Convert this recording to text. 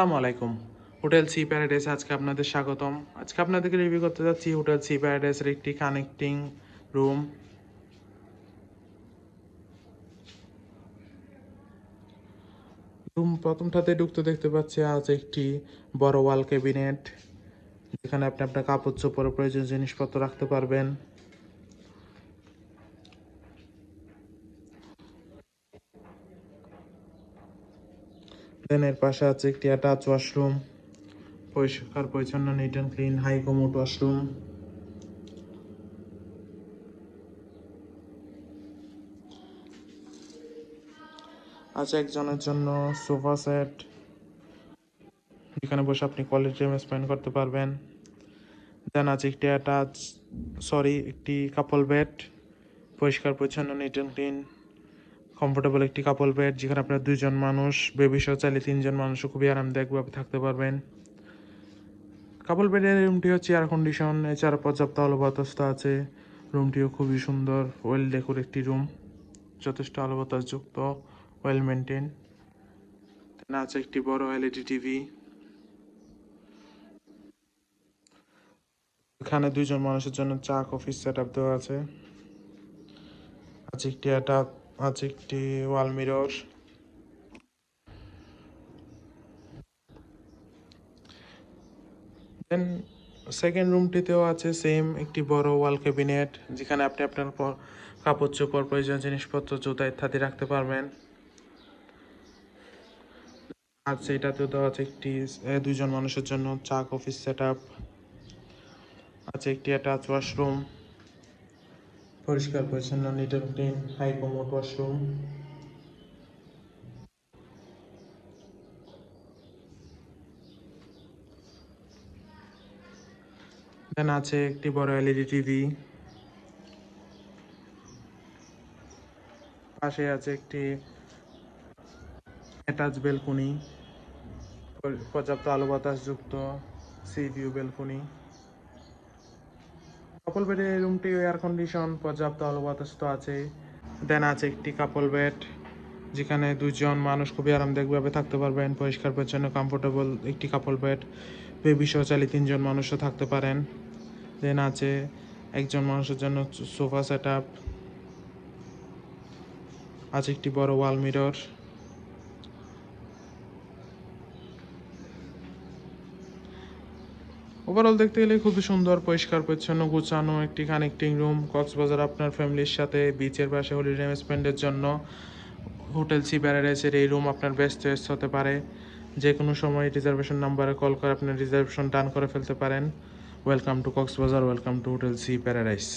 আসসালামু আলাইকুম। Hotel sea paradise আজকে আপনাদের স্বাগতম। আজকে আপনাদেরকে রিভিউ করতে যাচ্ছি হোটেল সি প্যারাডাইসের একটি কানেক্টিং রুম রুম প্রথমটাতে ঢুকতে দেখতে পাচ্ছি আজ একটি বড় ওয়াল ক্যাবিনেট যেখানে আপনি আপনার কাপড় চোপড় প্রয়োজন জিনিসপত্র রাখতে পারবেন। দেন পাশে আছে একটি অ্যাটাচ ওয়াশরুম পরিষ্কার পরিচ্ছন্ন neat and clean high commode washroom আছে একজনের জন্য সোফা সেট যেখানে বসে আপনি কোয়ালিটি টাইম স্পেন্ড করতে পারবেন। দেন আছে একটি অ্যাটাচ সরি একটি কাপল বেড পরিষ্কার পরিচ্ছন্ন নিট অ্যান্ড ক্লিন কমফোর্টেবল একটি কাপল বেড যেখানে আপনার দুইজন মানুষ বেবি সহ চাইলে তিনজন মানুষও খুবই আরামদায়কভাবে থাকতে পারবেন। কাপল বেডের রুমটি হচ্ছে এয়ার কন্ডিশন এছাড়া পর্যাপ্ত আলো বাতাস আছে। রুমটিও খুবই সুন্দর ওয়েল ডেকোর একটি রুম যথেষ্ট আলো বাতাসযুক্ত ওয়েল মেনটেন আছে একটি বড় এলইডি টিভি এখানে দুইজন মানুষের জন্য চা কফি সেট আপ দেওয়া আছে। আছে একটি এটা আছে একটি ওয়াল মিরর। দেন সেকেন্ড রুমটিতেও আছে সেম একটি বড় ওয়াল ক্যাবিনেট, যেখানে আপনি আপনার কাপড় চোপড় প্রয়োজন জিনিসপত্র জুতা ইত্যাদি রাখতে পারবেন। আর সেটাতেও দেওয়া আছে একটি দুজন মানুষের জন্য চা কফি সেট আপ আছে একটি অ্যাটাচ ওয়াশরুম। পরিষ্কার, পরিচ্ছন্ন neat and clean high commode washroom then আছে একটি বড় এলইডি টিভি পাশে আছে একটি অ্যাটাচ বেলকনি পর্যাপ্ত আলো বাতাস যুক্ত সি ভিউ বেলকনি কাপল বেডের রুমটি এয়ার কন্ডিশন পর্যাপ্ত আলো বাতাস তো আছে দেন আছে একটি কাপল বেড যেখানে দুজন মানুষ খুবই আরামদায়কভাবে থাকতে পারবেন পরিষ্কার পরিচ্ছন্ন কমফোর্টেবল একটি কাপল বেড বেবি চাইলে তিনজন মানুষও থাকতে পারেন। দেন আছে একজন মানুষের জন্য সোফা সেট আপ আছে একটি বড় ওয়াল মিরর ওভারঅল দেখতে গেলে খুবই সুন্দর, পরিষ্কার, পরিচ্ছন্ন, গুছানো একটি কানেক্টিং রুম কক্সবাজার আপনার ফ্যামিলির সাথে বিচের পাশে হলিডে স্পেন্ডের জন্য। হোটেল সি প্যারাডাইসের এই রুম আপনার ব্যস্ত ব্যস্ত হতে পারে। যে কোনো সময় রিজার্ভেশন নাম্বারে কল করে আপনি রিজার্ভেশন ডান করে ফেলতে পারেন। Welcome to Cox's Bazar welcome to hotel sea paradise